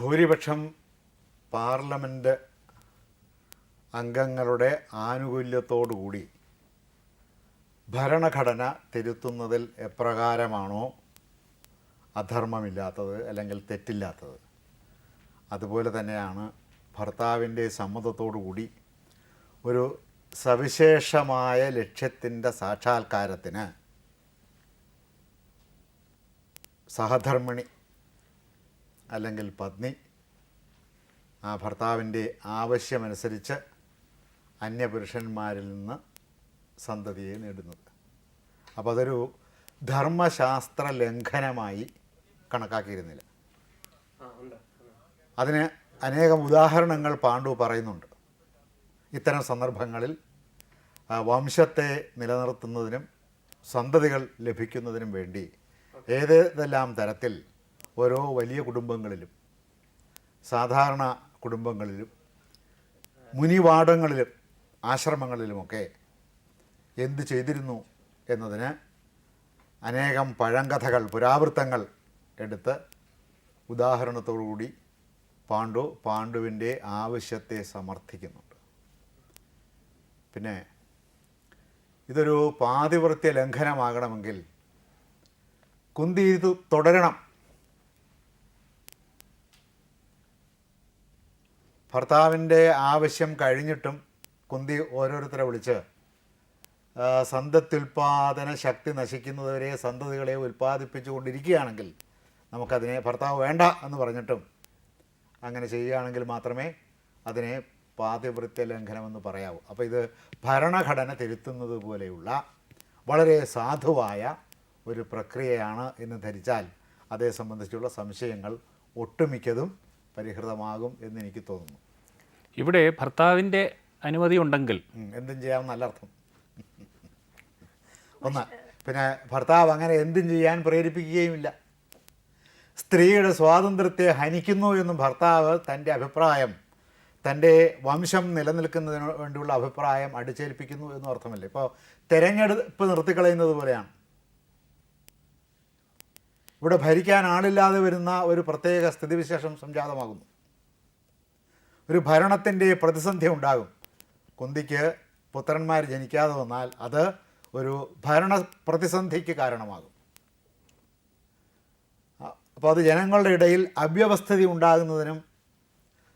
ഭൂരിപക്ഷം പാർലമെന്റ് അംഗങ്ങളുടെ ആനുകൂല്യത്തോടുകൂടി ഭരണഘടന തിരുത്തുന്നതിൽ എപ്രകാരമാണോ അധർമ്മമില്ലാത്തത് അല്ലെങ്കിൽ തെറ്റില്ലാത്തത്? അതുപോലെ തന്നെയാണ് ഭർത്താവിന്റെ സമ്മതത്തോടുകൂടി ഒരു സവിശേഷമായ ലക്ഷ്യത്തിന്റെ സാക്ഷാത്കാരത്തിന് സഹധർമ്മിണി അല്ലെങ്കിൽ പത്നി ആ ഭർത്താവിന്റെ ആവശ്യമനുസരിച്ച് അന്യപുരുഷന്മാരിൽ നിന്ന് സന്തതിയെ നേടുന്നത്. അപ്പോൾ അതൊരു ധർമ്മശാസ്ത്ര ലംഘനമായി കണക്കാക്കിയിരുന്നില്ല. അതിന് അനേകം ഉദാഹരണങ്ങൾ പാണ്ഡു പറയുന്നുണ്ട്. ഇത്തരം സന്ദർഭങ്ങളിൽ വംശത്തെ നിലനിർത്തുന്നതിനും സന്തതികൾ ലഭിക്കുന്നതിനും വേണ്ടി ഏതെല്ലാം തരത്തിൽ ഓരോ വലിയ കുടുംബങ്ങളിലും സാധാരണ കുടുംബങ്ങളിലും മുനിവാടങ്ങളിലും ആശ്രമങ്ങളിലുമൊക്കെ എന്ത് ചെയ്തിരുന്നു എന്നതിന് അനേകം പഴങ്കഥകൾ പുരാവൃത്തങ്ങൾ എടുത്ത് ഉദാഹരണത്തോടുകൂടി പാണ്ഡു പാണ്ഡുവിന്റെ ആവശ്യത്തെ സമർത്ഥിക്കുന്നുണ്ട്. പിന്നെ ഇതൊരു പാതിവൃത്യ ലംഘനമാകണമെങ്കിൽ കുന്തി തുടരണം. ഭർത്താവിന്റെ ആവശ്യം കഴിഞ്ഞിട്ടും കുന്തി ഓരോരുത്തരെ വിളിച്ച് സന്തത്യുൽപാദന ശക്തി നശിക്കുന്നതുവരെ സന്തതികളെ ഉൽപ്പാദിപ്പിച്ചു കൊണ്ടിരിക്കുകയാണെങ്കിൽ നമുക്കതിനെ ഭർത്താവ് വേണ്ട എന്ന് പറഞ്ഞിട്ടും അങ്ങനെ ചെയ്യുകയാണെങ്കിൽ മാത്രമേ അതിനെ പാതിവൃത്യ ലംഘനമെന്ന് പറയാവൂ. അപ്പോൾ ഇത് ഭരണഘടന തിരുത്തുന്നത് പോലെയുള്ള വളരെ സാധുവായ ഒരു പ്രക്രിയയാണ് എന്ന് ധരിച്ചാൽ അതേ സംബന്ധിച്ചുള്ള സംശയങ്ങൾ ഒട്ടുമിക്കതും പരിഹൃതമാകും എന്ന് എനിക്ക് തോന്നുന്നു. ഇവിടെ ഭർത്താവിന്റെ അനുമതി ഉണ്ടെങ്കിൽ എന്തും ചെയ്യാം അർത്ഥം. ഒന്ന് പിന്നെ ഭർത്താവ് അങ്ങനെ എന്തും ചെയ്യാൻ പ്രേരിപ്പിക്കുകയുമില്ല. സ്ത്രീയുടെ സ്വാതന്ത്ര്യത്തെ ഹനിക്കുന്നു എന്നും ഭർത്താവ് തന്റെ അഭിപ്രായം തന്റെ വംശം നിലനിൽക്കുന്നതിന് വേണ്ടിയുള്ള അഭിപ്രായം അടിച്ചേൽപ്പിക്കുന്നു എന്നും അർത്ഥമല്ല? ഇപ്പോൾ തിരഞ്ഞെടുപ്പ് നിർത്തിക്കളയുന്നത് പോലെയാണ്. ഇവിടെ ഭരിക്കാൻ ആളില്ലാതെ വരുന്ന ഒരു പ്രത്യേക സ്ഥിതിവിശേഷം സംജാതമാകുന്നു. ഒരു ഭരണത്തിന്റെ പ്രതിസന്ധി ഉണ്ടാകും. കുന്തിക്ക് പുത്രന്മാർ ജനിക്കാതെ വന്നാൽ അത് ഒരു ഭരണ പ്രതിസന്ധിക്ക് കാരണമാകും. അപ്പോൾ അത് ജനങ്ങളുടെ ഇടയിൽ അവ്യവസ്ഥിതി ഉണ്ടാകുന്നതിനും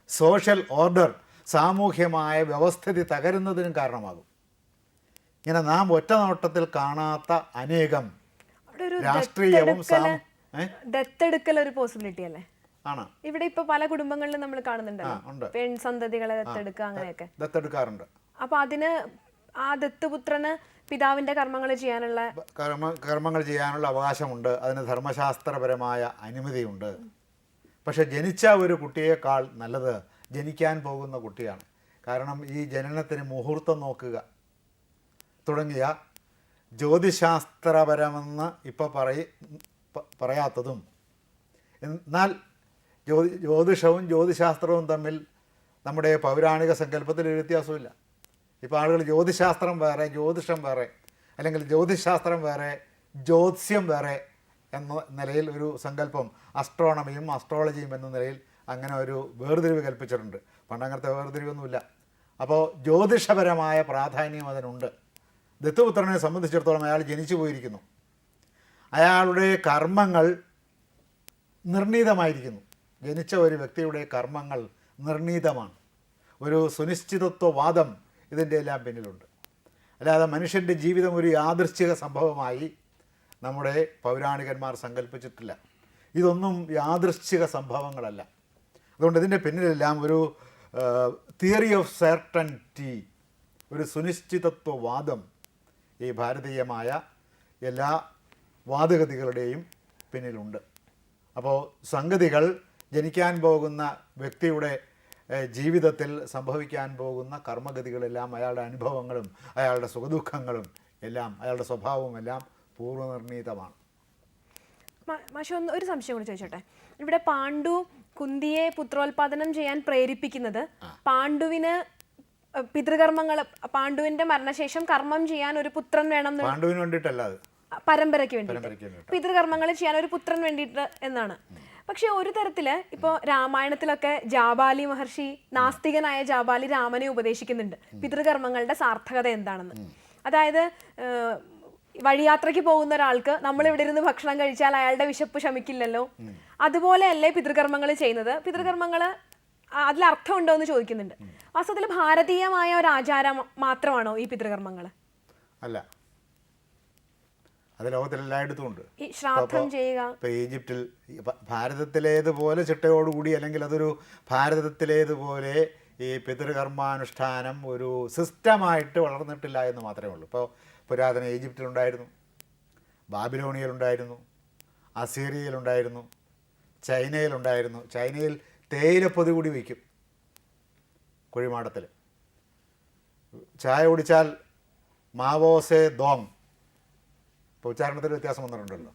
സോഷ്യൽ ഓർഡർ സാമൂഹ്യമായ വ്യവസ്ഥിതി തകരുന്നതിനും കാരണമാകും. ഇങ്ങനെ നാം ഒറ്റ നോട്ടത്തിൽ കാണാത്ത അനേകം രാഷ്ട്രീയവും സാം ഏ? എടുക്കൽ ഒരു പോസിബിലിറ്റി അല്ലേ? ആണ്. ഇവിടെ ഇപ്പൊ പല കുടുംബങ്ങളിലും നമ്മൾ കാണുന്നുണ്ടല്ലോ. ഉണ്ട്. പെൺ സന്തതികളെ ദത്തെടുക്കുക അങ്ങനെയൊക്കെ. ദത്തെടുക്കാറുണ്ട്. അപ്പൊ അതിന് ആ ദത്തുപുത്രന് പിതാവിന്റെ കർമ്മങ്ങൾ ചെയ്യാനുള്ള കർമ്മങ്ങൾ ചെയ്യാനുള്ള അവകാശമുണ്ട്. അതിന് ധർമ്മശാസ്ത്രപരമായ അനുമതിയുണ്ട്. പക്ഷെ ജനിച്ച ഒരു കുട്ടിയേക്കാൾ നല്ലത് ജനിക്കാൻ പോകുന്ന കുട്ടിയാണ്. കാരണം ഈ ജനനത്തിന് മുഹൂർത്തം നോക്കുക. തുടങ്ങിയ ജ്യോതിശാസ്ത്രപരമെന്ന് ഇപ്പോൾ പറയ പറയാത്തതും. എന്നാൽ ജ്യോതി ജ്യോതിഷവും ജ്യോതിശാസ്ത്രവും തമ്മിൽ നമ്മുടെ പൗരാണിക സങ്കല്പത്തിൽ ഒരു വ്യത്യാസമില്ല ഇപ്പോൾ ആളുകൾ ജ്യോതിശാസ്ത്രം വേറെ ജ്യോതിഷം വേറെ അല്ലെങ്കിൽ ജ്യോതിശാസ്ത്രം വേറെ ജ്യോത്സ്യം വേറെ എന്ന നിലയിൽ ഒരു സങ്കല്പം അസ്ട്രോണമിയും അസ്ട്രോളജിയും എന്ന നിലയിൽ അങ്ങനെ ഒരു വേർതിരിവ് കൽപ്പിച്ചിട്ടുണ്ട്. പണ്ട് അങ്ങനത്തെ വേർതിരിവൊന്നുമില്ല. അപ്പോൾ ജ്യോതിഷപരമായ പ്രാധാന്യം അതിനുണ്ട്. ദത്തുപുത്രനെ സംബന്ധിച്ചിടത്തോളം അയാൾ ജനിച്ചു പോയിരിക്കുന്നു. അയാളുടെ കർമ്മങ്ങൾ നിർണീതമായിരിക്കുന്നു. ജനിച്ച ഒരു വ്യക്തിയുടെ കർമ്മങ്ങൾ നിർണീതമാണ്. ഒരു സുനിശ്ചിതത്വവാദം ഇതിന്റെ എല്ലാം പിന്നിലുണ്ട്. അല്ലാതെ മനുഷ്യന്റെ ജീവിതം ഒരു യാദൃശ്ചിക സംഭവമായി നമ്മുടെ പൗരാണികന്മാർ സങ്കല്പിച്ചിട്ടില്ല. ഇതൊന്നും യാദൃശ്ചിക സംഭവങ്ങളല്ല. അതുകൊണ്ട് ഇതിന്റെ പിന്നിലെല്ലാം ഒരു തിയറി ഓഫ് സെർട്ടന്റി ഒരു സുനിശ്ചിതത്വവാദം ഈ ഭാരതീയമായ എല്ലാ വാദഗതികളുടെയും പിന്നിലുണ്ട്. അപ്പോൾ സംഗതികൾ ജനിക്കാൻ പോകുന്ന വ്യക്തിയുടെ ജീവിതത്തിൽ സംഭവിക്കാൻ പോകുന്ന കർമ്മഗതികളെല്ലാം അയാളുടെ അനുഭവങ്ങളും അയാളുടെ സുഖദുഃഖങ്ങളും എല്ലാം അയാളുടെ സ്വഭാവവും എല്ലാം പൂർവനിർണീതമാണ് മാഷി ഒന്ന് ഒരു സംശയം കൂടി ചോദിച്ചോട്ടെ? ഇവിടെ പാണ്ഡു കുന്തിയെ പുത്രോത്പാദനം ചെയ്യാൻ പ്രേരിപ്പിക്കുന്നത് പാണ്ഡുവിന് പിതൃകർമ്മങ്ങൾ പാണ്ഡുവിന്റെ മരണശേഷം കർമ്മം ചെയ്യാൻ ഒരു പുത്രൻ വേണം പാണ്ഡുവിന് വേണ്ടിയിട്ടല്ല അത്. പരമ്പരയ്ക്ക് വേണ്ടി വേണ്ടിയിട്ട്. പിതൃകർമ്മങ്ങൾ ചെയ്യാൻ ഒരു പുത്രൻ വേണ്ടിയിട്ട് എന്നാണ്. പക്ഷെ ഒരു തരത്തിൽ ഇപ്പോ രാമായണത്തിലൊക്കെ ജാബാലി മഹർഷി നാസ്തികനായ ജാബാലി രാമനെ ഉപദേശിക്കുന്നുണ്ട്. പിതൃകർമ്മങ്ങളുടെ സാർത്ഥകത എന്താണെന്ന്. അതായത് വഴിയാത്രയ്ക്ക് പോകുന്ന ഒരാൾക്ക് നമ്മൾ ഇവിടെ ഇരുന്ന് ഭക്ഷണം കഴിച്ചാൽ അയാളുടെ വിശപ്പ് ശമിക്കില്ലല്ലോ. അതുപോലെയല്ലേ പിതൃകർമ്മങ്ങൾ ചെയ്യുന്നത്. പിതൃകർമ്മങ്ങൾ അതിൽ അർത്ഥമുണ്ടോ എന്ന് ചോദിക്കുന്നുണ്ട്. വാസ്തവത്തിൽ ഭാരതീയമായ ഒരു ആചാരം മാത്രമാണോ ഈ പിതൃകർമ്മങ്ങൾ? അല്ല. അത് ലോകത്തിലെല്ലായിടത്തും ഉണ്ട്. ഇപ്പൊ ഈജിപ്തിൽ ഭാരതത്തിലേതുപോലെ ചിട്ടയോടുകൂടി അല്ലെങ്കിൽ അതൊരു ഭാരതത്തിലേതുപോലെ ഈ പിതൃകർമാനുഷ്ഠാനം ഒരു സിസ്റ്റമായിട്ട് വളർന്നിട്ടില്ല എന്ന് മാത്രമേ ഉള്ളൂ. ഇപ്പോൾ പുരാതന ഈജിപ്തിലുണ്ടായിരുന്നു. ബാബിലോണിയയിലുണ്ടായിരുന്നു. അസീറിയയിലുണ്ടായിരുന്നു. ചൈനയിലുണ്ടായിരുന്നു. ചൈനയിൽ തേയിലപ്പൊതി കൂടി വയ്ക്കും കുഴിമാടത്തിൽ ചായ കുടിച്ചാൽ മാവോസെ ദോങ്. ഇപ്പോൾ ഉച്ചാരണത്തിൽ വ്യത്യാസം വന്നിട്ടുണ്ടല്ലോ.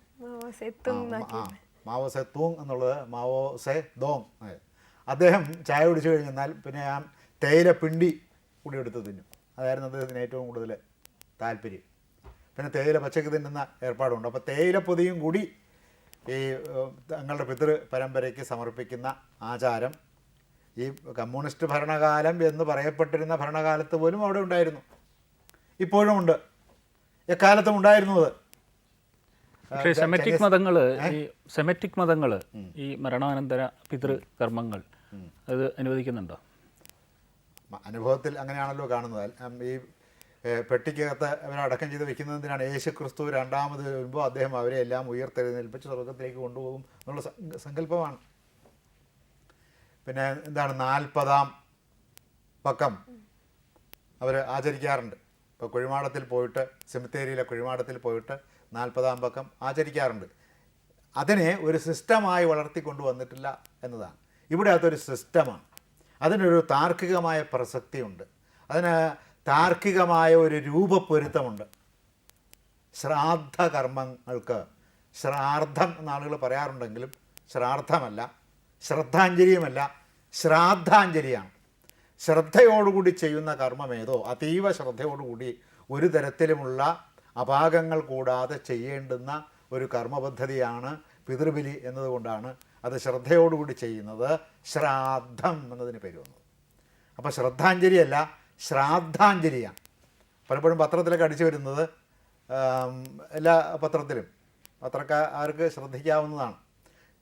ആ, മാവോ സെ തൂങ് എന്നുള്ളത് മാവോ സെ ദോങ്. അദ്ദേഹം ചായ കുടിച്ചു കഴിഞ്ഞാൽ പിന്നെ ആ തേയില പിണ്ടി കൂടി എടുത്ത് തിന്നും. അതായിരുന്നു അദ്ദേഹത്തിന് ഏറ്റവും കൂടുതൽ താല്പര്യം. പിന്നെ തേയില പച്ചക്ക് തിന്നുന്ന ഏർപ്പാടുണ്ട്. അപ്പോൾ തേയില പൊതിയും കൂടി ഈ തങ്ങളുടെ പിതൃ പരമ്പരയ്ക്ക് സമർപ്പിക്കുന്ന ആചാരം ഈ കമ്മ്യൂണിസ്റ്റ് ഭരണകാലം എന്ന് പറയപ്പെട്ടിരുന്ന ഭരണകാലത്ത് പോലും അവിടെ ഉണ്ടായിരുന്നു. ഇപ്പോഴും ഉണ്ട്. എക്കാലത്തും ഉണ്ടായിരുന്നു അത്. പക്ഷേ സെമറ്റിക് മതങ്ങൾ ഈ സെമറ്റിക് മതങ്ങൾ ഈ മരണാനന്തര പിതൃകർമ്മങ്ങൾ അത് അനുവദിക്കുന്നുണ്ടോ? അനുഭവത്തിൽ അങ്ങനെയാണല്ലോ കാണുന്നത്. ഈ പെട്ടിക്കകത്ത് അവരെ അടക്കം ചെയ്ത് വെക്കുന്നതിനാണ് യേശു ക്രിസ്തു രണ്ടാമത് വരുമ്പോൾ അദ്ദേഹം അവരെ എല്ലാം ഉയർത്തെഴുന്നേൽപ്പിച്ച് സ്വർഗത്തിലേക്ക് കൊണ്ടുപോകും എന്നുള്ള സങ്കല്പമാണ്. പിന്നെ എന്താണ്? നാൽപ്പതാം പക്കം അവർ ആചരിക്കാറുണ്ട്. ഇപ്പോൾ കുഴിമാടത്തിൽ പോയിട്ട് സെമിത്തേരിയിലെ കുഴിമാടത്തിൽ പോയിട്ട് നാൽപ്പതാം പക്കം ആചരിക്കാറുണ്ട്. അതിനെ ഒരു സിസ്റ്റമായി വളർത്തിക്കൊണ്ടു വന്നിട്ടില്ല എന്നതാണ്. ഇവിടെ അതൊരു സിസ്റ്റമാണ്. അതിനൊരു താർക്കികമായ പ്രസക്തിയുണ്ട്. അതിന് താർക്കികമായ ഒരു രൂപപ്പൊരുത്തമുണ്ട്. ശ്രാദ്ധ കർമ്മങ്ങൾക്ക് ശ്രാദ്ധം എന്ന ആളുകൾ പറയാറുണ്ടെങ്കിലും ശ്രാദ്ധമല്ല ശ്രദ്ധാഞ്ജലിയുമല്ല ശ്രാദ്ധാഞ്ജലിയാണ്. ശ്രദ്ധയോടുകൂടി ചെയ്യുന്ന കർമ്മമേതോ അതീവ ശ്രദ്ധയോടുകൂടി ഒരു തരത്തിലുമുള്ള അപാകങ്ങൾ കൂടാതെ ചെയ്യേണ്ടുന്ന ഒരു കർമ്മപദ്ധതിയാണ് പിതൃബലി എന്നതുകൊണ്ടാണ് അത് ശ്രദ്ധയോടുകൂടി ചെയ്യുന്നത്. ശ്രാദ്ധം എന്നതിന് പേര് വന്നത്. അപ്പോൾ ശ്രദ്ധാഞ്ജലിയല്ല ശ്രാദ്ധാഞ്ജലിയാണ്. പലപ്പോഴും പത്രത്തിലൊക്കെ അടിച്ചു വരുന്നത് എല്ലാ പത്രത്തിലും. പത്രക്കാർക്ക് ശ്രദ്ധിക്കാവുന്നതാണ്.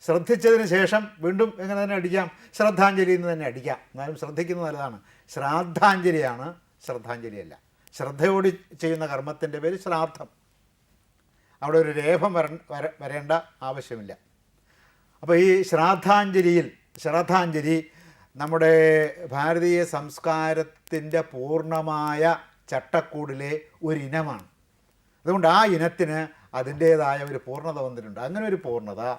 ശ്രദ്ധിച്ചതിന് ശേഷം വീണ്ടും എങ്ങനെ തന്നെ അടിക്കാം? ശ്രദ്ധാഞ്ജലി എന്ന് തന്നെ അടിക്കാം. എന്നാലും ശ്രദ്ധിക്കുന്നത് നല്ലതാണ്. ശ്രാദ്ധാഞ്ജലിയാണ് ശ്രദ്ധാഞ്ജലിയല്ല. ശ്രദ്ധയോടെ ചെയ്യുന്ന കർമ്മത്തിന്റെ പേര് ശ്രാദ്ധം. അവിടെ ഒരു രേഖം വര വര- വരേണ്ട ആവശ്യമില്ല. അപ്പോൾ ഈ ശ്രാദ്ധാഞ്ജലിയിൽ ശ്രാദ്ധാഞ്ജലി നമ്മുടെ ഭാരതീയ സംസ്കാരത്തിന്റെ പൂർണമായ ചട്ടക്കൂടിലെ ഒരു ഇനമാണ് അതുകൊണ്ട് ആ ഇനത്തിന് അതിന്റേതായ ഒരു പൂർണത വന്നിട്ടുണ്ട്. അങ്ങനെ ഒരു പൂർണത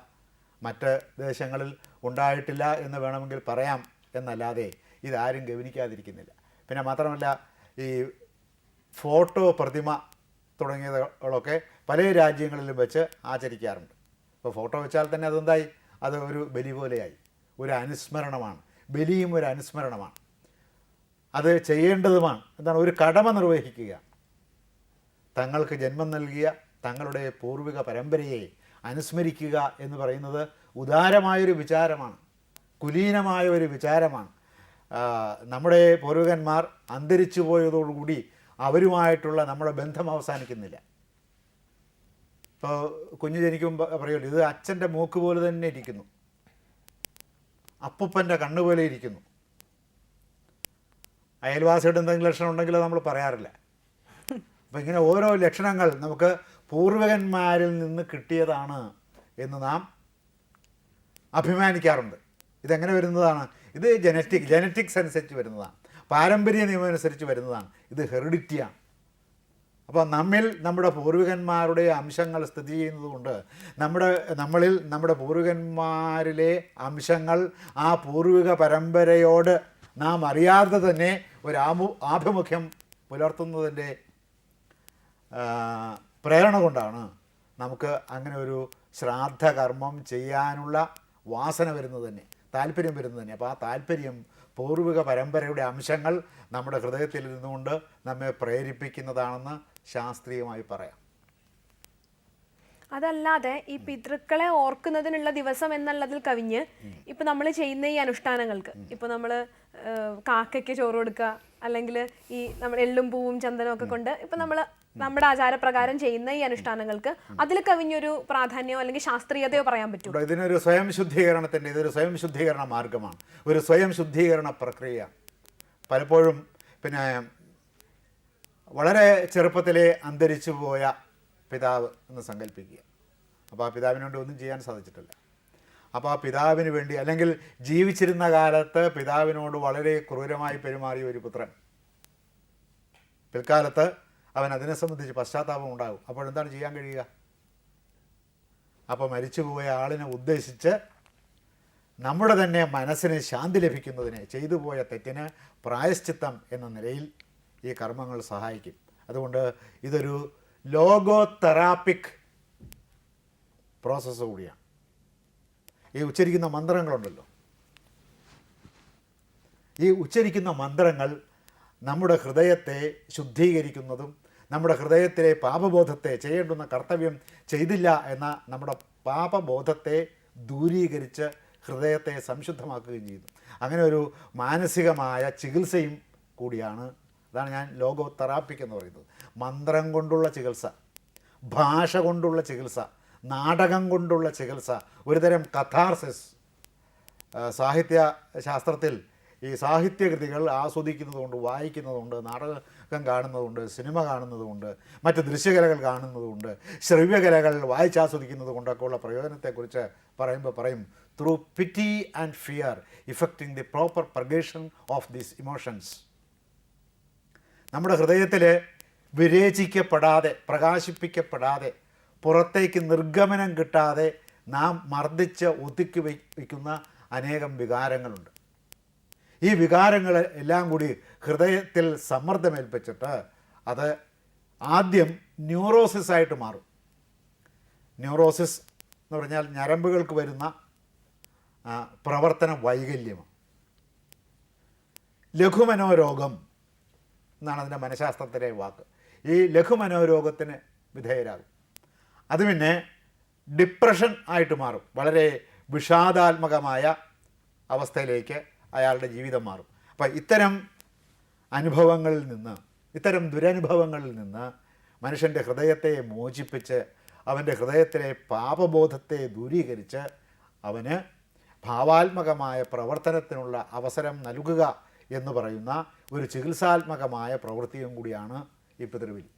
മറ്റ് ദേശങ്ങളിൽ ഉണ്ടായിട്ടില്ല എന്ന് വേണമെങ്കിൽ പറയാം എന്നല്ലാതെ ഇതാരും ഗവനിക്കാതിരിക്കുന്നില്ല. പിന്നെ മാത്രമല്ല ഈ ഫോട്ടോ പ്രതിമ തുടങ്ങിയതുകളൊക്കെ പല രാജ്യങ്ങളിലും വെച്ച് ആചരിക്കാറുണ്ട്. ഇപ്പോൾ ഫോട്ടോ വെച്ചാൽ തന്നെ അതെന്തായി? അത് ഒരു ബലി പോലെയായി. ഒരു അനുസ്മരണമാണ്. ബലിയും ഒരു അനുസ്മരണമാണ്. അത് ചെയ്യേണ്ടതുമാണ്. എന്താണ്? ഒരു കടമ നിർവഹിക്കുക. തങ്ങൾക്ക് ജന്മം നൽകിയ തങ്ങളുടെ പൂർവിക പരമ്പരയെ അനുസ്മരിക്കുക എന്ന് പറയുന്നത് ഉദാരമായൊരു വിചാരമാണ്. കുലീനമായ ഒരു വിചാരമാണ് നമ്മുടെ പൂർവികന്മാർ അന്തരിച്ചു പോയതോടുകൂടി അവരുമായിട്ടുള്ള നമ്മുടെ ബന്ധം അവസാനിക്കുന്നില്ല. ഇപ്പോൾ കുഞ്ഞു ജനിക്കുമ്പോൾ പറയുമല്ലോ ഇത് അച്ഛന്റെ മൂക്ക് പോലെ തന്നെ ഇരിക്കുന്നു. അപ്പൂപ്പന്റെ കണ്ണ് പോലെ ഇരിക്കുന്നു. അയൽവാസിയുടെ എന്തെങ്കിലും ലക്ഷണം ഉണ്ടെങ്കിലോ നമ്മൾ പറയാറില്ല. അപ്പം ഇങ്ങനെ ഓരോ ലക്ഷണങ്ങൾ നമുക്ക് പൂർവികന്മാരിൽ നിന്ന് കിട്ടിയതാണ് എന്ന് നാം അഭിമാനിക്കാറുണ്ട്. ഇതെങ്ങനെ വരുന്നതാണ്? ഇത് ജനറ്റിക് ജനറ്റിക്സ് അനുസരിച്ച് വരുന്നതാണ്. പാരമ്പര്യ നിയമം അനുസരിച്ച് വരുന്നതാണ്. ഇത് ഹെറിഡിറ്റിയാണ്. അപ്പോൾ നമ്മിൽ നമ്മുടെ പൂർവികന്മാരുടെ അംശങ്ങൾ സ്ഥിതി ചെയ്യുന്നതുകൊണ്ട് നമ്മുടെ നമ്മളിൽ നമ്മുടെ പൂർവികന്മാരിലെ അംശങ്ങൾ ആ പൂർവിക പരമ്പരയോട് നാം അറിയാതെ തന്നെ ഒരു ആമു ആഭിമുഖ്യം പുലർത്തുന്നതിന്റെ പ്രേരണ കൊണ്ടാണ് നമുക്ക് അങ്ങനെ ഒരു ശ്രാദ്ധകർമ്മം ചെയ്യാനുള്ള വാസന വരുന്നത് തന്നെ താല്പര്യം വരുന്നത് തന്നെ. അപ്പോൾ ആ താല്പര്യം പൂർവിക പരമ്പരയുടെ അംശങ്ങൾ നമ്മുടെ ഹൃദയത്തിൽ നിന്നുകൊണ്ട് നമ്മെ പ്രേരിപ്പിക്കുന്നതാണെന്ന് ശാസ്ത്രീയമായി പറയാം. അതല്ലാതെ ഈ പിതൃക്കളെ ഓർക്കുന്നതിനുള്ള ദിവസം എന്നുള്ളതിൽ കവിഞ്ഞ് ഇപ്പൊ നമ്മൾ ചെയ്യുന്ന ഈ അനുഷ്ഠാനങ്ങൾക്ക് ഇപ്പൊ നമ്മൾ കാക്കയ്ക്ക് ചോറ് കൊടുക്കുക അല്ലെങ്കിൽ ഈ നമ്മൾ എള്ളും പൂവും ചന്ദനവും ഒക്കെ കൊണ്ട് ഇപ്പൊ നമ്മൾ നമ്മുടെ ആചാരപ്രകാരം ചെയ്യുന്ന ഈ അനുഷ്ഠാനങ്ങൾക്ക് അതിൽ കവിഞ്ഞൊരു പ്രാധാന്യമോ അല്ലെങ്കിൽ ശാസ്ത്രീയതയോ പറയാൻ പറ്റും. ഇതിനൊരു സ്വയം ശുദ്ധീകരണത്തിന്റെ ഇതൊരു സ്വയം ശുദ്ധീകരണ മാർഗമാണ്. ഒരു സ്വയം ശുദ്ധീകരണ പ്രക്രിയ. പലപ്പോഴും പിന്നെ വളരെ ചെറുപ്പത്തിലെ അന്തരിച്ചു പോയ പിതാവ് എന്ന് സങ്കല്പിക്കുക. അപ്പോൾ ആ പിതാവിന് വേണ്ടി ഒന്നും ചെയ്യാൻ സാധിച്ചിട്ടില്ല. അപ്പോൾ ആ പിതാവിന് വേണ്ടി അല്ലെങ്കിൽ ജീവിച്ചിരുന്ന കാലത്ത് പിതാവിനോട് വളരെ ക്രൂരമായി പെരുമാറിയ ഒരു പുത്രൻ. പിൽക്കാലത്ത് അവൻ അതിനെ സംബന്ധിച്ച് പശ്ചാത്താപം ഉണ്ടാകും. അപ്പോൾ എന്താണ് ചെയ്യാൻ കഴിയുക? അപ്പോൾ മരിച്ചുപോയ ആളിനെ ഉദ്ദേശിച്ച് നമ്മുടെ തന്നെ മനസ്സിന് ശാന്തി ലഭിക്കുന്നതിന് ചെയ്തു പോയ തെറ്റിന് പ്രായശ്ചിത്തം എന്ന നിലയിൽ ഈ കർമ്മങ്ങൾ സഹായിക്കും. അതുകൊണ്ട് ഇതൊരു ലോഗോതെറാപ്പിക് പ്രോസസ്സ് കൂടിയാണ്. ഈ ഉച്ചരിക്കുന്ന മന്ത്രങ്ങളുണ്ടല്ലോ. ഈ ഉച്ചരിക്കുന്ന മന്ത്രങ്ങൾ നമ്മുടെ ഹൃദയത്തെ ശുദ്ധീകരിക്കുന്നതും നമ്മുടെ ഹൃദയത്തിലെ പാപബോധത്തെ ചെയ്യേണ്ടുന്ന കർത്തവ്യം ചെയ്തില്ല എന്ന നമ്മുടെ പാപബോധത്തെ ദൂരീകരിച്ച് ഹൃദയത്തെ സംശുദ്ധമാക്കുകയും ചെയ്യുന്നു. അങ്ങനെ ഒരു മാനസികമായ ചികിത്സയും കൂടിയാണ് അതാണ് ഞാൻ ലോഗോ തെറാപ്പിക് എന്ന് പറയുന്നത്. മന്ത്രം കൊണ്ടുള്ള ചികിത്സ ഭാഷ കൊണ്ടുള്ള ചികിത്സ നാടകം കൊണ്ടുള്ള ചികിത്സ ഒരുതരം കഥാർസിസ് സാഹിത്യ ശാസ്ത്രത്തിൽ ഈ സാഹിത്യകൃതികൾ ആസ്വദിക്കുന്നതുകൊണ്ട് വായിക്കുന്നതുകൊണ്ട് നാടകം കാണുന്നതുകൊണ്ട് സിനിമ കാണുന്നതുകൊണ്ട് മറ്റ് ദൃശ്യകലകൾ കാണുന്നതുകൊണ്ട് ശ്രവ്യകലകൾ വായിച്ചാസ്വദിക്കുന്നത് കൊണ്ടൊക്കെ ഉള്ള പ്രയോജനത്തെക്കുറിച്ച് പറയുമ്പോൾ പറയും through pity and fear effecting the proper purgation of these emotions നമ്മുടെ ഹൃദയത്തിൽ വിരേചിക്കപ്പെടാതെ പ്രകാശിപ്പിക്കപ്പെടാതെ പുറത്തേക്ക് നിർഗമനം കിട്ടാതെ നാം മർദ്ദിച്ച് ഒതുക്കി വയ്ക്കുന്ന അനേകം വികാരങ്ങളുണ്ട്. ഈ വികാരങ്ങൾ എല്ലാം കൂടി ഹൃദയത്തിൽ സമ്മർദ്ദമേൽപ്പിച്ചിട്ട് അത് ആദ്യം ന്യൂറോസിസ് ആയിട്ട് മാറും. ന്യൂറോസിസ് എന്ന് പറഞ്ഞാൽ ഞരമ്പുകൾക്ക് വരുന്ന പ്രവർത്തന വൈകല്യമാണ് ലഘുമനോരോഗം എന്നാണ് അതിന്റെ മനഃശാസ്ത്രത്തിലെ വാക്ക്. ഈ ലഘുമനോരോഗത്തിന് വിധേയരാകും. അത് പിന്നെ ഡിപ്രഷൻ ആയിട്ട് മാറും. വളരെ വിഷാദാത്മകമായ അവസ്ഥയിലേക്ക് അയാളുടെ ജീവിതം മാറും. അപ്പം ഇത്തരം അനുഭവങ്ങളിൽ നിന്ന് ഇത്തരം ദുരനുഭവങ്ങളിൽ നിന്ന് മനുഷ്യന്റെ ഹൃദയത്തെ മോചിപ്പിച്ച് അവന്റെ ഹൃദയത്തിലെ പാപബോധത്തെ ദൂരീകരിച്ച് അവന് ഭാവാത്മകമായ പ്രവർത്തനത്തിനുള്ള അവസരം നൽകുക എന്ന് പറയുന്ന ഒരു ചികിത്സാത്മകമായ പ്രവൃത്തിയും കൂടിയാണ് ഈ പിതൃവിലി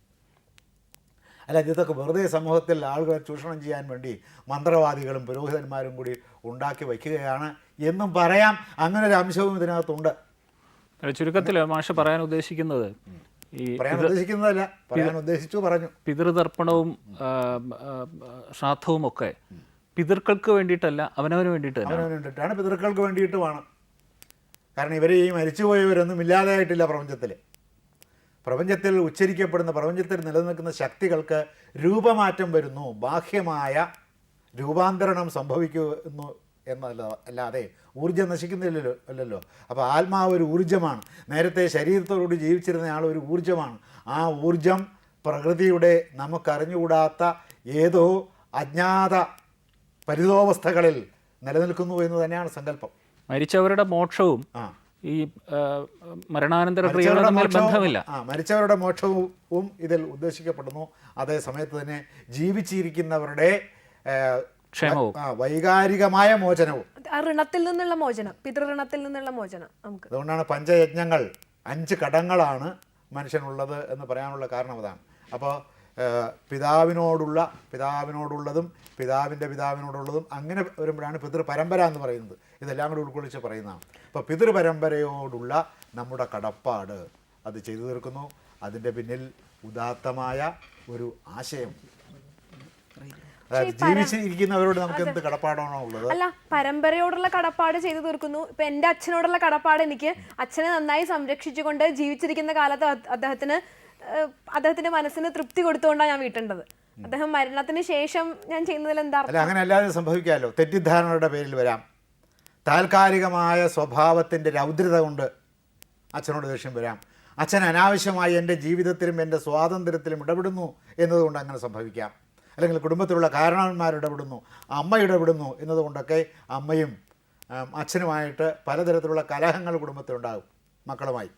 അല്ല ഇതൊക്കെ വെറുതെ സമൂഹത്തിൽ ആളുകളെ ചൂഷണം ചെയ്യാൻ വേണ്ടി മന്ത്രവാദികളും പുരോഹിതന്മാരും കൂടി ഉണ്ടാക്കി വയ്ക്കുകയാണ് എന്നും പറയാം. അങ്ങനെ ഒരു അംശവും ഇതിനകത്തുണ്ട്. ചുരുക്കത്തിൽ മാഷ് പറയാൻ ഉദ്ദേശിക്കുന്നത് ഈ പറയാൻ ഉദ്ദേശിക്കുന്നതല്ല. പറയാൻ ഉദ്ദേശിച്ചു പറഞ്ഞു. പിതൃതർപ്പണവും ശ്രാദ്ധവും ഒക്കെ പിതൃക്കൾക്ക് വേണ്ടിയിട്ടല്ല അവനവന് വേണ്ടിയിട്ട് അവനവന് വേണ്ടിയിട്ടാണ്. പിതൃക്കൾക്ക് വേണ്ടിയിട്ടുമാണ് കാരണം ഇവർ ഈ മരിച്ചുപോയവരൊന്നും ഇല്ലാതെയായിട്ടില്ല പ്രപഞ്ചത്തിൽ പ്രപഞ്ചത്തിൽ ഉച്ചരിക്കപ്പെടുന്ന പ്രപഞ്ചത്തിൽ നിലനിൽക്കുന്ന ശക്തികൾക്ക് രൂപമാറ്റം വരുന്നു ബാഹ്യമായ രൂപാന്തരണം സംഭവിക്കുന്നു എന്നല്ല അല്ലാതെ ഊർജം നശിക്കുന്നില്ലല്ലോ അല്ലല്ലോ. അപ്പോൾ ആത്മാവ് ഒരു ഊർജമാണ്. നേരത്തെ ശരീരത്തോടുകൂടി ജീവിച്ചിരുന്ന ആൾ ഒരു ഊർജമാണ്. ആ ഊർജം പ്രകൃതിയുടെ നമുക്കറിഞ്ഞുകൂടാത്ത ഏതോ അജ്ഞാത പരിതോവസ്ഥകളിൽ നിലനിൽക്കുന്നു എന്ന് തന്നെയാണ് സങ്കല്പം. മരിച്ചവരുടെ മോക്ഷവും ഈ മരണാനന്തര ക്രിയകളും തമ്മിൽ ബന്ധമില്ല. ആ മരിച്ചവരുടെ മോക്ഷവും ഇതിൽ ഉദ്ദേശിക്കപ്പെടുന്നു. അതേ സമയത്ത് തന്നെ ജീവിച്ചിരിക്കുന്നവരുടെ ക്ഷേമവും. വൈകാരികമായ മോചനവും. ഋണത്തിൽ നിന്നുള്ള മോചനം പിതൃഋണത്തിൽ നിന്നുള്ള മോചനം നമുക്ക്. അതുകൊണ്ടാണ് പഞ്ചയജ്ഞങ്ങൾ അഞ്ച് കടങ്ങളാണ് മനുഷ്യനുള്ളത് എന്ന് പറയാനുള്ള കാരണം അതാണ്. അപ്പോൾ പിതാവിനോടുള്ള പിതാവിനോടുള്ളതും പിതാവിന്റെ പിതാവിനോടുള്ളതും അങ്ങനെ വരുമ്പോഴാണ് പിതൃപരമ്പര എന്ന് പറയുന്നത്. ഇതെല്ലാം കൂടി ഉൾക്കൊള്ളിച്ച് പറയുന്നതാണ്. അപ്പോൾ പിതൃപരമ്പരയോടുള്ള നമ്മുടെ കടപ്പാട് അത് ചെയ്തു തീർക്കുന്നു. അതിന്റെ പിന്നിൽ ഉദാത്തമായ ഒരു ആശയം. ജീവിച്ചിരിക്കുന്നവരോട് നമുക്ക് എന്ത് കടപ്പാടാണോ ഉള്ളത്? അല്ല പരമ്പരയോടുള്ള കടപ്പാട് ചെയ്തു തീർക്കുന്നു. ഇപ്പൊ എന്റെ അച്ഛനോടുള്ള കടപ്പാട് എനിക്ക് അച്ഛനെ നന്നായി സംരക്ഷിച്ചുകൊണ്ട് ജീവിച്ചിരിക്കുന്ന കാലത്ത് അദ്ദേഹത്തിന് അദ്ദേഹത്തിന്റെ മനസ്സിന് തൃപ്തി കൊടുത്തുകൊണ്ടാണ് ഞാൻ വീട്ടേണ്ടത്. അദ്ദേഹം മരണത്തിന് ശേഷം ഞാൻ ചെയ്യുന്നതിൽ എന്താ അങ്ങനെ അല്ലാതെ സംഭവിക്കാമല്ലോ തെറ്റിദ്ധാരണയുടെ പേരിൽ വരാം. താൽക്കാലികമായ സ്വഭാവത്തിന്റെ രൗദ്രത കൊണ്ട് അച്ഛനോട് ദേഷ്യം വരാം. അച്ഛൻ അനാവശ്യമായി എന്റെ ജീവിതത്തിലും എന്റെ സ്വാതന്ത്ര്യത്തിലും ഇടപെടുന്നു എന്നതുകൊണ്ട് അങ്ങനെ സംഭവിക്കാം. അല്ലെങ്കിൽ കുടുംബത്തിലുള്ള കാരണവന്മാർ ഇടപെടുന്നു അമ്മ ഇടപെടുന്നു എന്നതുകൊണ്ടൊക്കെ അമ്മയും അച്ഛനുമായിട്ട് പലതരത്തിലുള്ള കലഹങ്ങൾ കുടുംബത്തിലുണ്ടാകും മക്കളുമായി.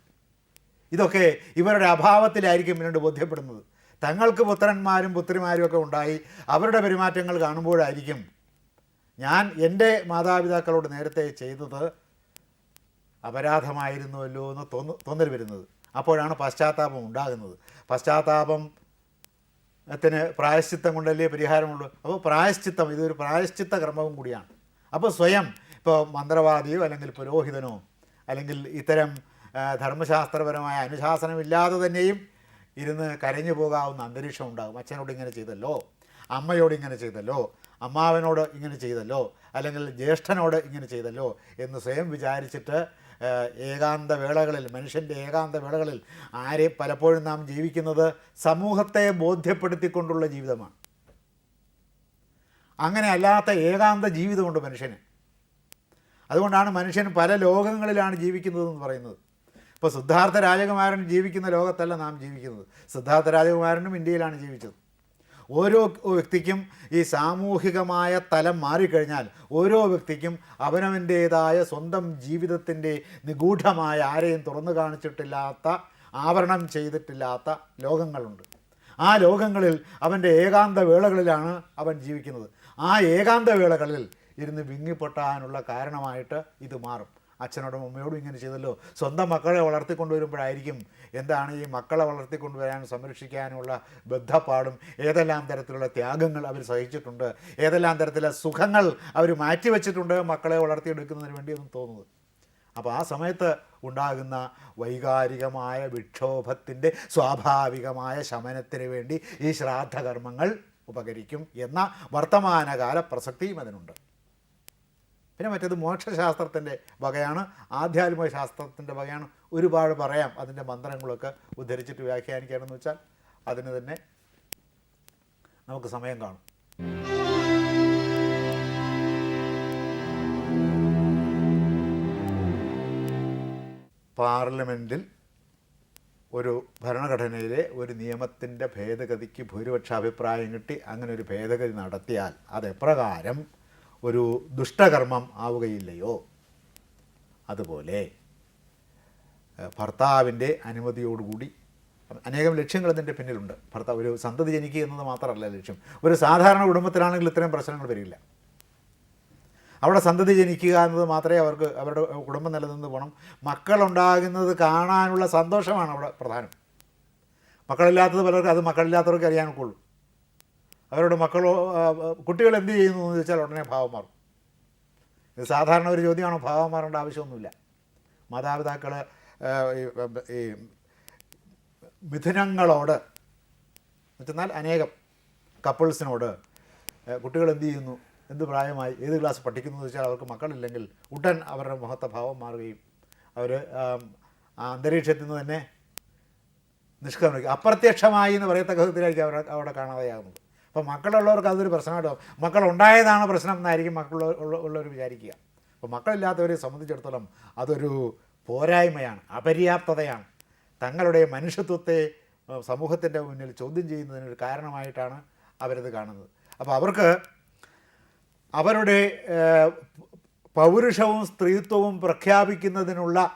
ഇതൊക്കെ ഇവരുടെ അഭാവത്തിലായിരിക്കും പിന്നീട് ബോധ്യപ്പെടുന്നത്. തങ്ങൾക്ക് പുത്രന്മാരും പുത്രിമാരും ഒക്കെ ഉണ്ടായി അവരുടെ പെരുമാറ്റങ്ങൾ കാണുമ്പോഴായിരിക്കും ഞാൻ എന്റെ മാതാപിതാക്കളോട് നേരത്തെ ചെയ്തത് അപരാധമായിരുന്നുവല്ലോ എന്ന് തോന്നു തോന്നൽ വരുന്നത്. അപ്പോഴാണ് പശ്ചാത്താപം ഉണ്ടാകുന്നത്. പശ്ചാത്താപം ത്തിന് പ്രായശ്ചിത്തം കൊണ്ടല്ലേ പരിഹാരമുള്ളൂ? അപ്പോൾ പ്രായശ്ചിത്തം ഇതൊരു പ്രായശ്ചിത്ത കർമ്മവും കൂടിയാണ്. അപ്പോൾ സ്വയം ഇപ്പോൾ മന്ത്രവാദിയോ അല്ലെങ്കിൽ പുരോഹിതനോ അല്ലെങ്കിൽ ഇത്തരം ധർമ്മശാസ്ത്രപരമായ അനുശാസനമില്ലാതെ തന്നെയും ഇരുന്ന് കരഞ്ഞു പോകാവുന്ന അന്തരീക്ഷം ഉണ്ടാകും. അച്ഛനോട് ഇങ്ങനെ ചെയ്തല്ലോ അമ്മയോട് ഇങ്ങനെ ചെയ്തല്ലോ അമ്മാവനോട് ഇങ്ങനെ ചെയ്തല്ലോ അല്ലെങ്കിൽ ജ്യേഷ്ഠനോട് ഇങ്ങനെ ചെയ്തല്ലോ എന്ന് സ്വയം വിചാരിച്ചിട്ട് ഏകാന്ത വേളകളിൽ മനുഷ്യന്റെ ഏകാന്ത വേളകളിൽ ആരെ പലപ്പോഴും നാം ജീവിക്കുന്നത് സമൂഹത്തെ ബോധ്യപ്പെടുത്തിക്കൊണ്ടുള്ള ജീവിതമാണ്. അങ്ങനെ അല്ലാത്ത ഏകാന്ത ജീവിതമുണ്ട് മനുഷ്യന്. അതുകൊണ്ടാണ് മനുഷ്യൻ പല ലോകങ്ങളിലാണ് ജീവിക്കുന്നതെന്ന് പറയുന്നത്. ഇപ്പോൾ സിദ്ധാർത്ഥ രാജകുമാരൻ ജീവിക്കുന്ന ലോകത്തല്ല നാം ജീവിക്കുന്നത്. സിദ്ധാർത്ഥ രാജകുമാരനും ഇന്ത്യയിലാണ് ജീവിച്ചത്. ഓരോ വ്യക്തിക്കും ഈ സാമൂഹികമായ തലം മാറിക്കഴിഞ്ഞാൽ ഓരോ വ്യക്തിക്കും അവനവന്റേതായ സ്വന്തം ജീവിതത്തിന്റെ നിഗൂഢമായ ആരെയും തുറന്നു കാണിച്ചിട്ടില്ലാത്ത ആവരണം ചെയ്തിട്ടില്ലാത്ത ലോകങ്ങളുണ്ട്. ആ ലോകങ്ങളിൽ അവന്റെ ഏകാന്ത വേളകളിലാണ് അവൻ ജീവിക്കുന്നത്. ആ ഏകാന്ത വേളകളിൽ ഇരുന്ന് വിങ്ങിപ്പൊട്ടാനുള്ള കാരണമായിട്ട് ഇത് മാറും. അച്ഛനോടും അമ്മയോടും ഇങ്ങനെ ചെയ്തല്ലോ. സ്വന്തം മക്കളെ വളർത്തിക്കൊണ്ടുവരുമ്പോഴായിരിക്കും എന്താണ് ഈ മക്കളെ വളർത്തിക്കൊണ്ടുവരാനും സംരക്ഷിക്കാനുമുള്ള ബദ്ധപ്പാടും ഏതെല്ലാം തരത്തിലുള്ള ത്യാഗങ്ങൾ അവർ സഹിച്ചിട്ടുണ്ട് ഏതെല്ലാം തരത്തിലുള്ള സുഖങ്ങൾ അവർ മാറ്റിവെച്ചിട്ടുണ്ട് മക്കളെ വളർത്തിയെടുക്കുന്നതിന് വേണ്ടി എന്നും തോന്നുന്നത്. അപ്പോൾ ആ സമയത്ത് ഉണ്ടാകുന്ന വൈകാരികമായ വിക്ഷോഭത്തിന്റെ സ്വാഭാവികമായ ശമനത്തിന് വേണ്ടി ഈ ശ്രാദ്ധകർമ്മങ്ങൾ ഉപകരിക്കും എന്ന വർത്തമാനകാല പ്രസക്തിയും അതിനുണ്ട്. പിന്നെ മറ്റേത് മോക്ഷശാസ്ത്രത്തിന്റെ വകയാണ് ആധ്യാത്മിക ശാസ്ത്രത്തിന്റെ വകയാണ്. ഒരുപാട് പറയാം. അതിന്റെ മന്ത്രങ്ങളൊക്കെ ഉദ്ധരിച്ചിട്ട് വ്യാഖ്യാനിക്കുകയാണെന്ന് വെച്ചാൽ അതിന് തന്നെ നമുക്ക് സമയം കാണും. പാർലമെന്റിൽ ഒരു ഭരണഘടനയിലെ ഒരു നിയമത്തിന്റെ ഭേദഗതിക്ക് ഭൂരിപക്ഷ അഭിപ്രായം കിട്ടി അങ്ങനെ ഒരു ഭേദഗതി നടത്തിയാൽ അത് എപ്രകാരം ഒരു ദുഷ്ടകർമ്മം ആവുകയില്ലയോ? അതുപോലെ ഭർത്താവിന്റെ അനുമതിയോടുകൂടി അനേകം ലക്ഷ്യങ്ങൾ ഇതിന്റെ പിന്നിലുണ്ട്. ഭർത്താവ് ഒരു സന്തതി ജനിക്കുക എന്നത് മാത്രമല്ല ലക്ഷ്യം. ഒരു സാധാരണ കുടുംബത്തിലാണെങ്കിൽ ഇത്രയും പ്രശ്നങ്ങൾ വരില്ല. അവിടെ സന്തതി ജനിക്കുക എന്നത് മാത്രമേ അവർക്ക് അവരുടെ കുടുംബം നിലനിന്ന് പോകണം മക്കളുണ്ടാകുന്നത് കാണാനുള്ള സന്തോഷമാണ് അവിടെ പ്രധാനം. മക്കളില്ലാത്തത് പലർക്ക് അത് മക്കളില്ലാത്തവർക്ക് അറിയാനൊക്കെ ഉള്ളൂ. അവരുടെ മക്കളോ കുട്ടികൾ എന്ത് ചെയ്യുന്നു എന്ന് ചോദിച്ചാൽ ഉടനെ ഭാവം മാറും ഇത് സാധാരണ ഒരു ചോദ്യമാണോ? ഭാവം മാറേണ്ട ആവശ്യമൊന്നുമില്ല മാതാപിതാക്കൾ ഈ മിഥുനങ്ങളോട് എന്നുവെച്ചാൽ അനേകം കപ്പിൾസിനോട് കുട്ടികൾ എന്ത് ചെയ്യുന്നു? എന്ത് പ്രായമായി? ഏത് ക്ലാസ് പഠിക്കുന്നു എന്ന് വെച്ചാൽ അവർക്ക് മക്കളില്ലെങ്കിൽ ഉടൻ അവരുടെ മുഖത്തെ ഭാവം മാറുകയും അവർ അന്തരീക്ഷത്തിൽ നിന്ന് തന്നെ നിഷ്ക്രമിക്കും അപ്രത്യക്ഷമായി എന്ന് പറയത്തക്ക വിധത്തിലായിരിക്കും അവർ അവിടെ കാണാതെയാകുന്നത് അപ്പോൾ മക്കളുള്ളവർക്ക് അതൊരു പ്രശ്നമായിട്ടോ മക്കളുണ്ടായതാണ് പ്രശ്നം എന്നായിരിക്കും ഉള്ള- ഉള്ളവർ വിചാരിക്കുക. അപ്പോൾ മക്കളില്ലാത്തവരെ സംബന്ധിച്ചിടത്തോളം അതൊരു പോരായ്മയാണ് അപര്യാപ്തതയാണ്. തങ്ങളുടെ മനുഷ്യത്വത്തെ സമൂഹത്തിന്റെ മുന്നിൽ ചോദ്യം ചെയ്യുന്നതിനൊരു കാരണമായിട്ടാണ് അവരത് കാണുന്നത്. അപ്പോൾ അവർക്ക് അവരുടെ പൗരുഷവും സ്ത്രീത്വവും പ്രഖ്യാപിക്കുന്നതിനുള്ള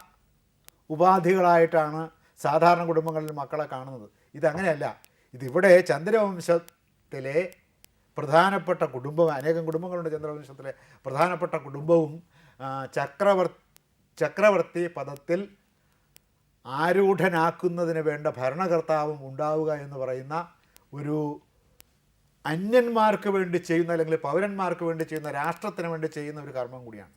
ഉപാധികളായിട്ടാണ് സാധാരണ കുടുംബങ്ങളിൽ മക്കളെ കാണുന്നത്. ഇതങ്ങനെയല്ല. ഇതിവിടെ ചന്ദ്രവംശത്തിലെ പ്രധാനപ്പെട്ട കുടുംബം അനേകം കുടുംബങ്ങളുണ്ട് ചന്ദ്രവംശത്തിലെ പ്രധാനപ്പെട്ട കുടുംബവും ചക്രവർ ചക്രവർത്തി പദത്തിൽ ആരൂഢനാക്കുന്നതിന് വേണ്ട ഭരണകർത്താവും ഉണ്ടാവുക എന്ന് പറയുന്ന ഒരു അന്യന്മാർക്ക് വേണ്ടി ചെയ്യുന്ന അല്ലെങ്കിൽ പൗരന്മാർക്ക് വേണ്ടി ചെയ്യുന്ന രാഷ്ട്രത്തിന് വേണ്ടി ചെയ്യുന്ന ഒരു കർമ്മം കൂടിയാണ്.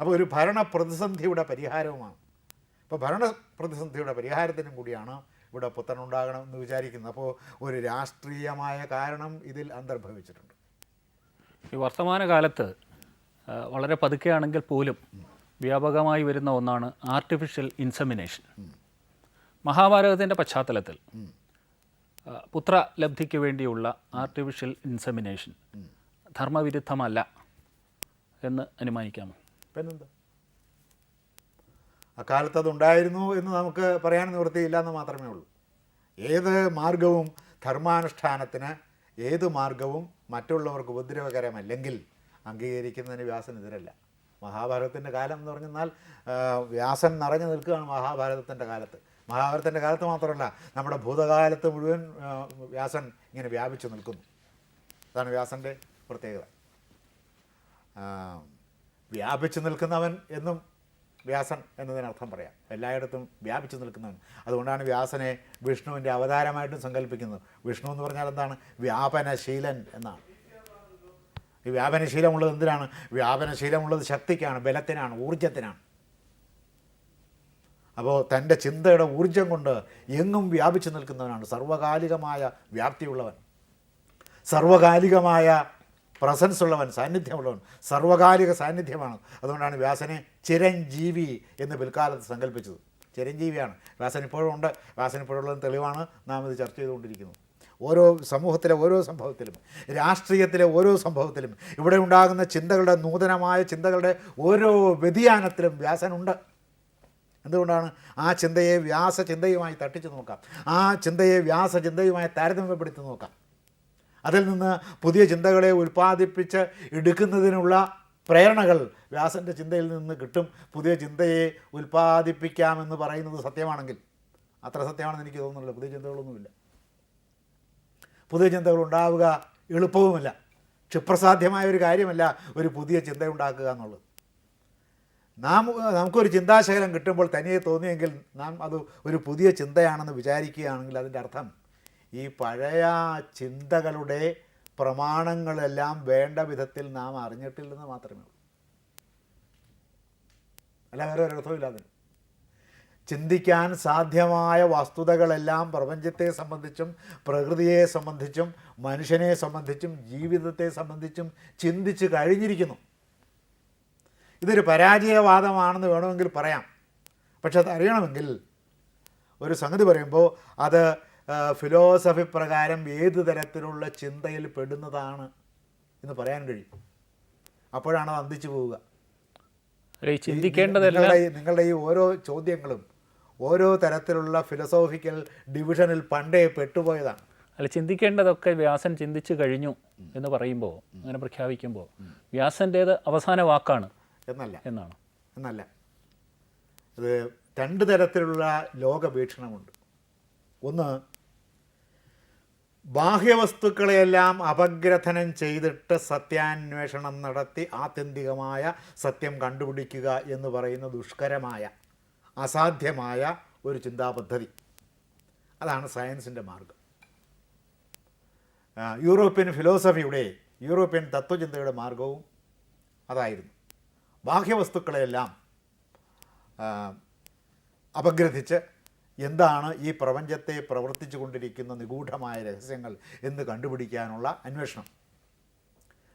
അപ്പോൾ ഒരു ഭരണ പ്രതിസന്ധിയുടെ പരിഹാരവുമാണ്. അപ്പോൾ ഭരണ പ്രതിസന്ധിയുടെ പരിഹാരത്തിനും കൂടിയാണ് ഇവിടെ പുത്തനുണ്ടാകണം എന്ന് വിചാരിക്കുന്നു. അപ്പോൾ ഒരു രാഷ്ട്രീയമായ കാരണം ഇതിൽ അന്തർഭവിച്ചിട്ടുണ്ട്. ഈ വർത്തമാനകാലത്ത് കാലത്ത് വളരെ പതുക്കെയാണെങ്കിൽ പോലും വ്യാപകമായി വരുന്ന ഒന്നാണ് ആർട്ടിഫിഷ്യൽ ഇൻസെമിനേഷൻ മഹാഭാരതത്തിന്റെ പശ്ചാത്തലത്തിൽ പുത്ര ലബ്ധിക്ക് വേണ്ടിയുള്ള ആർട്ടിഫിഷ്യൽ ഇൻസെമിനേഷൻ ധർമ്മവിരുദ്ധമല്ല എന്ന് അനുമാനിക്കാമോ? പിന്നെന്താ? അക്കാലത്ത് അതുണ്ടായിരുന്നു എന്ന് നമുക്ക് പറയാൻ നിവൃത്തിയില്ല എന്ന് മാത്രമേ ഉള്ളൂ. ഏത് മാർഗവും ധർമാനുഷ്ഠാനത്തിന് ഏത് മാർഗവും മറ്റുള്ളവർക്ക് ഉപദ്രവകരമല്ലെങ്കിൽ അംഗീകരിക്കുന്നതിന് വ്യാസൻ എതിരല്ല. മഹാഭാരതത്തിന്റെ കാലം എന്ന് പറഞ്ഞാൽ വ്യാസൻ നിറഞ്ഞു നിൽക്കുകയാണ് മഹാഭാരതത്തിന്റെ കാലത്ത്. മഹാഭാരതത്തിന്റെ കാലത്ത് മാത്രമല്ല നമ്മുടെ ഭൂതകാലത്ത് മുഴുവൻ വ്യാസൻ ഇങ്ങനെ വ്യാപിച്ചു നിൽക്കുന്നു. അതാണ് വ്യാസന്റെ പ്രത്യേകത. വ്യാപിച്ചു നിൽക്കുന്നവൻ എന്നും വ്യാസൻ എന്നതിനർത്ഥം പറയാം. എല്ലായിടത്തും വ്യാപിച്ചു നിൽക്കുന്നവൻ. അതുകൊണ്ടാണ് വ്യാസനെ വിഷ്ണുവിന്റെ അവതാരമായിട്ടും സങ്കല്പിക്കുന്നത്. വിഷ്ണു എന്ന് പറഞ്ഞാൽ എന്താണ്? വ്യാപനശീലൻ എന്നാണ്. ഈ വ്യാപനശീലമുള്ളത് എന്തിനാണ്? വ്യാപനശീലമുള്ളത് ശക്തിക്കാണ് ബലത്തിനാണ് ഊർജത്തിനാണ് അപ്പോൾ തന്റെ ചിന്തയുടെ ഊർജം കൊണ്ട് എങ്ങും വ്യാപിച്ചു നിൽക്കുന്നവനാണ്. സർവകാലികമായ വ്യാപ്തിയുള്ളവൻ. സർവകാലികമായ പ്രസൻസ് ഉള്ളവൻ സാന്നിധ്യമുള്ളവൻ സർവകാലിക സാന്നിധ്യമാണ്. അതുകൊണ്ടാണ് വ്യാസനെ ചിരഞ്ജീവി എന്ന് പിൽക്കാലത്ത് സങ്കല്പിച്ചത്. ചിരഞ്ജീവിയാണ്. വ്യാസൻ ഇപ്പോഴും ഉണ്ട്. വ്യാസൻ തെളിവാണ്. നാം ഇത് ചർച്ച ചെയ്തുകൊണ്ടിരിക്കുന്നത് ഓരോ സമൂഹത്തിലെ ഓരോ സംഭവത്തിലും രാഷ്ട്രീയത്തിലെ ഓരോ സംഭവത്തിലും ഇവിടെ ഉണ്ടാകുന്ന ചിന്തകളുടെ നൂതനമായ ചിന്തകളുടെ ഓരോ വ്യതിയാനത്തിലും വ്യാസനുണ്ട്. എന്തുകൊണ്ടാണ്? ആ ചിന്തയെ വ്യാസ ചിന്തയുമായി തട്ടിച്ചു നോക്കാം. ആ ചിന്തയെ വ്യാസ ചിന്തയുമായി താരതമ്യപ്പെടുത്തി നോക്കാം. അതിൽ നിന്ന് പുതിയ ചിന്തകളെ ഉൽപ്പാദിപ്പിച്ച് എടുക്കുന്നതിനുള്ള പ്രേരണകൾ വ്യാസന്റെ ചിന്തയിൽ നിന്ന് കിട്ടും. പുതിയ ചിന്തയെ ഉൽപ്പാദിപ്പിക്കാമെന്ന് പറയുന്നത് സത്യമാണെങ്കിൽ. അത്ര സത്യമാണെന്ന് എനിക്ക് തോന്നുന്നില്ല. പുതിയ ചിന്തകളൊന്നുമില്ല. പുതിയ ചിന്തകൾ ഉണ്ടാവുക എളുപ്പവുമല്ല. ക്ഷിപ്രസാധ്യമായ ഒരു കാര്യമല്ല ഒരു പുതിയ ചിന്ത ഉണ്ടാക്കുക എന്നുള്ളത്. നാം നമുക്കൊരു ചിന്താശകലം കിട്ടുമ്പോൾ തനിയെ തോന്നിയെങ്കിൽ നാം അത് ഒരു പുതിയ ചിന്തയാണെന്ന് വിചാരിക്കുകയാണെങ്കിൽ അതിന്റെ അർത്ഥം ഈ പഴയ ചിന്തകളുടെ പ്രമാണങ്ങളെല്ലാം വേണ്ട വിധത്തിൽ നാം അറിഞ്ഞിട്ടില്ലെന്ന് മാത്രമേ ഉള്ളൂ. അല്ല വേറെ ഒരർത്ഥമില്ല ചിന്തിക്കാൻ സാധ്യമായ വസ്തുതകളെല്ലാം പ്രപഞ്ചത്തെ സംബന്ധിച്ചും പ്രകൃതിയെ സംബന്ധിച്ചും മനുഷ്യനെ സംബന്ധിച്ചും ജീവിതത്തെ സംബന്ധിച്ചും ചിന്തിച്ച് കഴിഞ്ഞിരിക്കുന്നു. ഇതൊരു പരാജയവാദമാണെന്ന് വേണമെങ്കിൽ പറയാം. പക്ഷെ അത് അറിയണമെങ്കിൽ ഒരു സംഗതി പറയുമ്പോൾ അത് ഫിലോസഫി പ്രകാരം ഏത് തരത്തിലുള്ള ചിന്തയിൽ പെടുന്നതാണ് എന്ന് പറയാൻ കഴിയും. അപ്പോഴാണ് അത് അന്തിച്ചു പോവുക. നിങ്ങളുടെ ഈ- നിങ്ങളുടെ ഈ ഓരോ ചോദ്യങ്ങളും ഓരോ തരത്തിലുള്ള ഫിലോസോഫിക്കൽ ഡിവിഷനിൽ പണ്ടേ പെട്ടുപോയതാണ്. അല്ല ചിന്തിക്കേണ്ടതൊക്കെ വ്യാസൻ ചിന്തിച്ചു കഴിഞ്ഞു എന്ന് പറയുമ്പോൾ അങ്ങനെ പ്രഖ്യാപിക്കുമ്പോൾ വ്യാസന്റേത് അവസാന വാക്കാണ് എന്നല്ല. എന്നാണ്. എന്നല്ല. ഇത് രണ്ട് തരത്തിലുള്ള ലോകവീക്ഷണമുണ്ട്. ഒന്ന് ബാഹ്യവസ്തുക്കളെയെല്ലാം അപഗ്രഥനം ചെയ്തിട്ട് സത്യാന്വേഷണം നടത്തി ആത്യന്തികമായ സത്യം കണ്ടുപിടിക്കുക എന്ന് പറയുന്ന ദുഷ്കരമായ അസാധ്യമായ ഒരു ചിന്താപദ്ധതി. അതാണ് സയൻസിന്റെ മാർഗം. യൂറോപ്യൻ ഫിലോസഫിയുടെ യൂറോപ്യൻ തത്വചിന്തയുടെ മാർഗവും അതായിരുന്നു. ബാഹ്യവസ്തുക്കളെയെല്ലാം അപഗ്രഥിച്ച് എന്താണ് ഈ പ്രപഞ്ചത്തെ പ്രവർത്തിച്ചു കൊണ്ടിരിക്കുന്ന നിഗൂഢമായ രഹസ്യങ്ങൾ എന്ന് കണ്ടുപിടിക്കാനുള്ള അന്വേഷണം.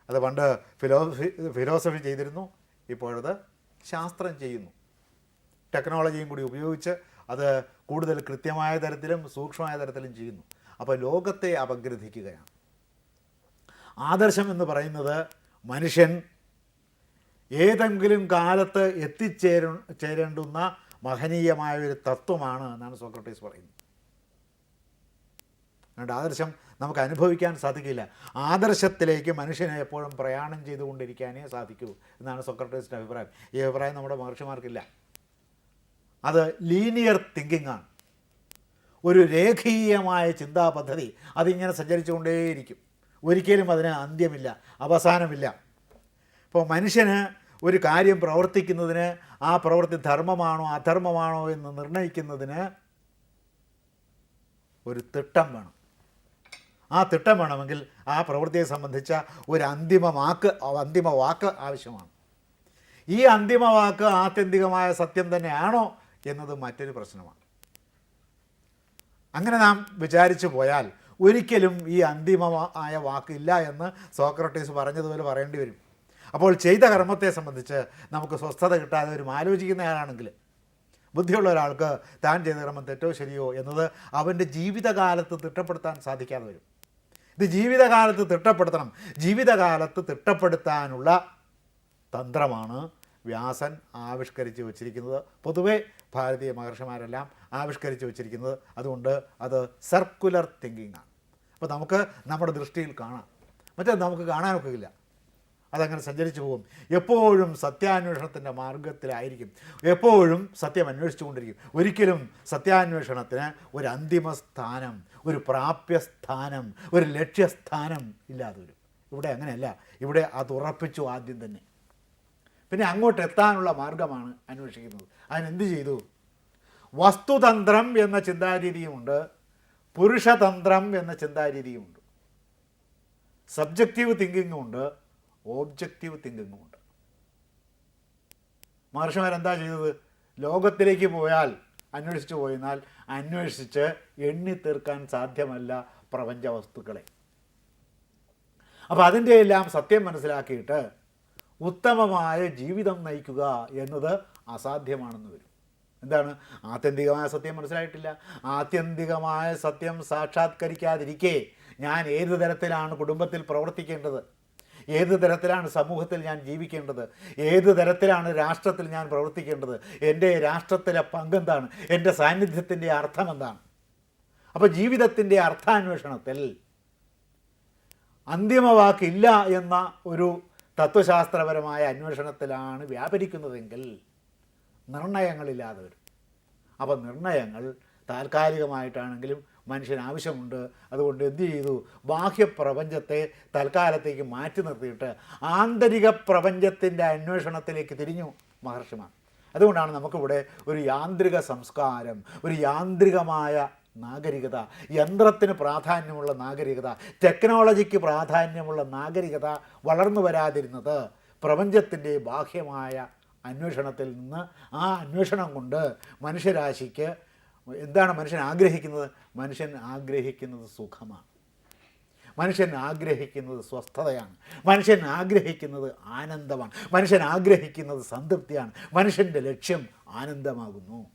അത് പണ്ട് ഫിലോസഫി ഫിലോസഫി ചെയ്തിരുന്നു ഇപ്പോഴത് ശാസ്ത്രം ചെയ്യുന്നു. ടെക്നോളജിയും കൂടി ഉപയോഗിച്ച് അത് കൂടുതൽ കൃത്യമായ തരത്തിലും സൂക്ഷ്മമായ തരത്തിലും ചെയ്യുന്നു. അപ്പോൾ ലോകത്തെ അപഗ്രഥിക്കുകയാണ്. ആദർശം എന്ന് പറയുന്നത് മനുഷ്യൻ ഏതെങ്കിലും കാലത്ത് എത്തിച്ചേരു ചേരേണ്ടുന്ന മഹനീയമായ ഒരു തത്വമാണ് എന്നാണ് സോക്രട്ടീസ് പറയുന്നത്. അതുകൊണ്ട് ആദർശം നമുക്ക് അനുഭവിക്കാൻ സാധിക്കില്ല. ആദർശത്തിലേക്ക് മനുഷ്യനെ എപ്പോഴും പ്രയാണം ചെയ്തുകൊണ്ടിരിക്കാനേ സാധിക്കൂ എന്നാണ് സോക്രട്ടീസിന്റെ അഭിപ്രായം. ഈ അഭിപ്രായം നമ്മുടെ മഹർഷിമാർക്കില്ല. അത് ലീനിയർ തിങ്കിങ് ആണ്. ഒരു രേഖീയമായ ചിന്താ പദ്ധതി അതിങ്ങനെ സഞ്ചരിച്ചുകൊണ്ടേയിരിക്കും. ഒരിക്കലും അതിന് അന്ത്യമില്ല അവസാനമില്ല. ഇപ്പോൾ മനുഷ്യന് ഒരു കാര്യം പ്രവർത്തിക്കുന്നതിന് ആ പ്രവൃത്തി ധർമ്മമാണോ അധർമ്മമാണോ എന്ന് നിർണയിക്കുന്നതിന് ഒരു തിട്ടം വേണം. ആ തിട്ടം വേണമെങ്കിൽ ആ പ്രവൃത്തിയെ സംബന്ധിച്ച ഒരു അന്തിമ വാക്ക് അന്തിമ വാക്ക് ആവശ്യമാണ്. ഈ അന്തിമ വാക്ക് ആത്യന്തികമായ സത്യം തന്നെയാണോ എന്നത് മറ്റൊരു പ്രശ്നമാണ്. അങ്ങനെ നാം വിചാരിച്ചു പോയാൽ ഒരിക്കലും ഈ അന്തിമമായ വാക്കില്ല എന്ന് സോക്രട്ടീസ് പറഞ്ഞതുപോലെ പറയേണ്ടി വരും. അപ്പോൾ ചെയ്ത കർമ്മത്തെ സംബന്ധിച്ച് നമുക്ക് സ്വസ്ഥത കിട്ടാതെ ഒരു ആലോചിക്കുന്നയാളാണെങ്കിൽ ബുദ്ധിയുള്ള ഒരാൾക്ക് താൻ ചെയ്ത കർമ്മം തെറ്റോ ശരിയോ എന്നത് അവന്റെ ജീവിതകാലത്ത് തിട്ടപ്പെടുത്താൻ സാധിക്കാതെ വരും. ഇത് ജീവിതകാലത്ത് തിട്ടപ്പെടുത്തണം. ജീവിതകാലത്ത് തിട്ടപ്പെടുത്താനുള്ള തന്ത്രമാണ് വ്യാസൻ ആവിഷ്കരിച്ച് വച്ചിരിക്കുന്നത്. പൊതുവെ ഭാരതീയ മഹർഷിമാരെല്ലാം ആവിഷ്കരിച്ച് വച്ചിരിക്കുന്നത് അതുകൊണ്ട് അത് സർക്കുലർ തിങ്കിങ് ആണ്. അപ്പോൾ നമുക്ക് നമ്മുടെ ദൃഷ്ടിയിൽ കാണാം. മറ്റേ നമുക്ക് കാണാനൊക്കില്ല. അതങ്ങനെ സഞ്ചരിച്ചു പോകും. എപ്പോഴും സത്യാന്വേഷണത്തിന്റെ മാർഗത്തിലായിരിക്കും എപ്പോഴും സത്യം അന്വേഷിച്ചുകൊണ്ടിരിക്കും. ഒരിക്കലും സത്യാന്വേഷണത്തിന് ഒരു അന്തിമ സ്ഥാനം ഒരു പ്രാപ്യസ്ഥാനം ഒരു ലക്ഷ്യസ്ഥാനം ഇല്ലാതെ വരും. ഇവിടെ അങ്ങനെയല്ല. ഇവിടെ അത് ഉറപ്പിച്ചു ആദ്യം തന്നെ. പിന്നെ അങ്ങോട്ട് എത്താനുള്ള മാർഗമാണ് അന്വേഷിക്കുന്നത്. അതിനെന്ത് ചെയ്തു? വസ്തുതന്ത്രം എന്ന ചിന്താരീതിയുമുണ്ട്. പുരുഷതന്ത്രം എന്ന ചിന്താരീതിയുമുണ്ട്. സബ്ജക്റ്റീവ് തിങ്കിങ്ങും ഉണ്ട് ഓബ്ജക്റ്റീവ് തിങ്കിങ്ങും ഉണ്ട്. മഹർഷിമാരെന്താ ചെയ്തത്? ലോകത്തിലേക്ക് പോയാൽ അന്വേഷിച്ചു പോയിരുന്നാൽ അന്വേഷിച്ച് എണ്ണി തീർക്കാൻ സാധ്യമല്ല പ്രപഞ്ച വസ്തുക്കളെ അപ്പോൾ അതിന്റെ എല്ലാം സത്യം മനസ്സിലാക്കിയിട്ട് ഉത്തമമായ ജീവിതം നയിക്കുക എന്നത് അസാധ്യമാണെന്ന് വരും. എന്താണ്? ആത്യന്തികമായ സത്യം മനസ്സിലായിട്ടില്ല. ആത്യന്തികമായ സത്യം സാക്ഷാത്കരിക്കാതിരിക്കേ ഞാൻ ഏത് തരത്തിലാണ് കുടുംബത്തിൽ പ്രവർത്തിക്കേണ്ടത്? ഏത് തരത്തിലാണ് സമൂഹത്തിൽ ഞാൻ ജീവിക്കേണ്ടത്? ഏത് തരത്തിലാണ് രാഷ്ട്രത്തിൽ ഞാൻ പ്രവർത്തിക്കേണ്ടത്? എന്റെ രാഷ്ട്രത്തിലെ പങ്കെന്താണ്? എന്റെ സാന്നിധ്യത്തിന്റെ അർത്ഥം എന്താണ് അപ്പോൾ ജീവിതത്തിന്റെ അർത്ഥാന്വേഷണത്തിൽ അന്തിമവാക്കില്ല എന്ന ഒരു തത്വശാസ്ത്രപരമായ അന്വേഷണത്തിലാണ് വ്യാപരിക്കുന്നതെങ്കിൽ നിർണയങ്ങളില്ലാതെ വരും. അപ്പോൾ നിർണയങ്ങൾ താൽക്കാലികമായിട്ടാണെങ്കിലും മനുഷ്യന് ആവശ്യമുണ്ട്. അതുകൊണ്ട് എന്തു ചെയ്തു? ബാഹ്യപ്രപഞ്ചത്തെ തൽക്കാലത്തേക്ക് മാറ്റി നിർത്തിയിട്ട് ആന്തരിക പ്രപഞ്ചത്തിന്റെ അന്വേഷണത്തിലേക്ക് തിരിഞ്ഞു മഹർഷിമാർ. അതുകൊണ്ടാണ് നമുക്കിവിടെ ഒരു യാന്ത്രിക സംസ്കാരം ഒരു യാന്ത്രികമായ നാഗരികത യന്ത്രത്തിന് പ്രാധാന്യമുള്ള നാഗരികത ടെക്നോളജിക്ക് പ്രാധാന്യമുള്ള നാഗരികത വളർന്നു വരാതിരുന്നത് പ്രപഞ്ചത്തിന്റെ ബാഹ്യമായ അന്വേഷണത്തിൽ നിന്ന്. ആ അന്വേഷണം കൊണ്ട് മനുഷ്യരാശിക്ക് എന്താണ് മനുഷ്യൻ ആഗ്രഹിക്കുന്നത്? മനുഷ്യൻ ആഗ്രഹിക്കുന്നത് സുഖമാണ്. മനുഷ്യൻ ആഗ്രഹിക്കുന്നത് സ്വസ്ഥതയാണ്. മനുഷ്യൻ ആഗ്രഹിക്കുന്നത് ആനന്ദമാണ്. മനുഷ്യൻ ആഗ്രഹിക്കുന്നത് സംതൃപ്തിയാണ്. മനുഷ്യന്റെ ലക്ഷ്യം ആനന്ദമാകുന്നു.